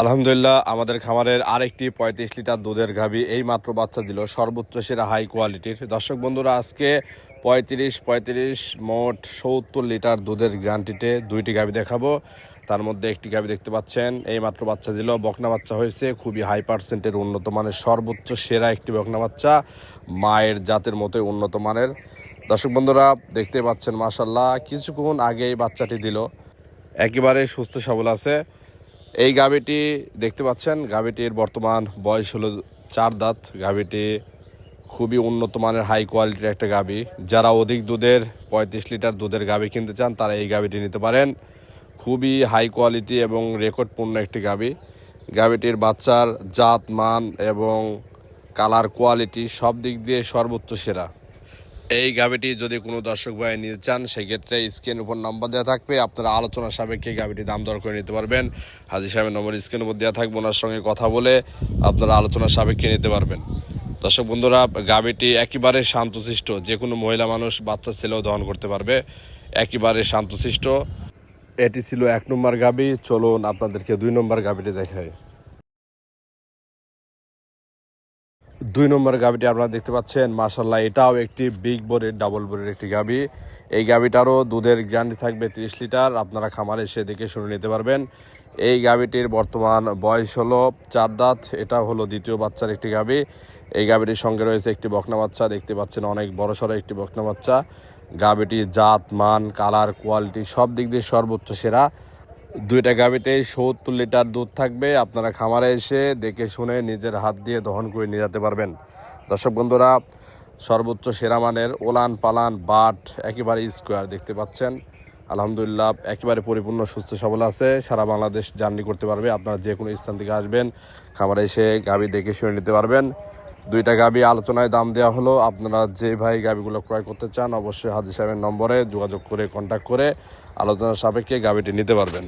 আলহামদুলিল্লাহ, আমাদের খামারের আরেকটি পঁয়ত্রিশ লিটার দুধের গাভী এই মাত্র বাচ্চা দিল। সর্বোচ্চ সেরা হাই কোয়ালিটির দর্শক বন্ধুরা, আজকে পঁয়ত্রিশ পঁয়ত্রিশ, মোট সত্তর লিটার দুধের গ্যারান্টিতে দুইটি গাভী দেখাবো। তার মধ্যে একটি গাভী দেখতে পাচ্ছেন এই মাত্র বাচ্চা দিল। বকনা বাচ্চা হয়েছে, খুবই হাই পার্সেন্টের উন্নত মানের, সর্বোচ্চ সেরা একটি বকনা বাচ্চা, মায়ের জাতের মতোই উন্নত মানের। দর্শক বন্ধুরা, দেখতে পাচ্ছেন মাসাল্লাহ কিছুক্ষণ আগে এই বাচ্চাটি দিল। একেবারে সুস্থ সবল আছে। এই গাভীটি দেখতে পাচ্ছেন, গাভীটির বর্তমান বয়স হলো চার দাঁত। গাভীটি খুবই উন্নত মানের হাই কোয়ালিটির একটা গাভী। যারা অধিক দুধের, পঁয়ত্রিশ লিটার দুধের গাভী কিনতে চান, তারা এই গাভীটি নিতে পারেন। খুবই হাই কোয়ালিটি এবং রেকর্ডপূর্ণ একটি গাভী। গাভীটির বাচ্চার জাত, মান এবং কালার কোয়ালিটি সব দিক দিয়ে সর্বোচ্চ সেরা। এই গাভিটি যদি কোনো দর্শক ভাই নিতে চান, সেক্ষেত্রে স্ক্রিন উপর নম্বর দেওয়া থাকবে। আপনারা আলোচনা সাপেক্ষে গাভিটি দাম দর করে নিতে পারবেন। হাজির সাহেবের নম্বর স্ক্রিন উপর দেওয়া থাকবে, ওনার সঙ্গে কথা বলে আপনারা আলোচনা সাপেক্ষে নিতে পারবেন। দর্শক বন্ধুরা, গাভিটি একেবারে শান্তশিষ্ট যে কোনো মহিলা মানুষ বাচ্চা ছেলেও দহন করতে পারবে। একেবারে শান্তশিষ্ট। এটি ছিল এক নম্বর গাভি। চলুন আপনাদেরকে দুই নম্বর গাভিটি দেখায় দুই নম্বর গাভিটি আপনারা দেখতে পাচ্ছেন। মাসাল্লাহ এটাও একটি বিগ বোরের ডাবল বোরের একটি গাভি এই গাভিটারও দুধের গ্যারান্টি থাকবে তিরিশ লিটার। আপনারা খামারে এসে দেখে শুনে নিতে পারবেন। এই গাভিটির বর্তমান বয়স হলো চার দাঁত। এটা হলো দ্বিতীয় বাচ্চার একটি গাভি এই গাভিটির সঙ্গে রয়েছে একটি বকনা বাচ্চা। দেখতে পাচ্ছেন অনেক বড় সড়ো একটি বকনা বাচ্চা। গাভিটির জাত, মান, কালার, কোয়ালিটি সব দিক দিয়ে সর্বোচ্চ সেরা। দুইটা গাভিতে সত্তর লিটার দুধ থাকবে। আপনারা খামারে এসে দেখে শুনে নিজের হাত দিয়ে দহন করে নিয়ে যেতে পারবেন। দর্শক বন্ধুরা, সর্বোচ্চ সেরা মানের ওলান পালান বাট একেবারে স্কোয়ার দেখতে পাচ্ছেন। আলহামদুলিল্লাহ, একেবারে পরিপূর্ণ, সুস্থ, সবল আছে। সারা বাংলাদেশ জার্নি করতে পারবে। আপনারা যে কোনো স্থান থেকে আসবেন, খামারে এসে গাভি দেখে শুনে নিতে পারবেন। দুইটা গাভি আলোচনায় দাম দেওয়া হলো। আপনারা যে ভাই গাভিগুলো ক্রয় করতে চান, অবশ্যই হাজি সাহেবের নম্বরে যোগাযোগ করে কন্ট্যাক্ট করে আলোচনার সাপেক্ষে গাভিটি নিতে পারবেন।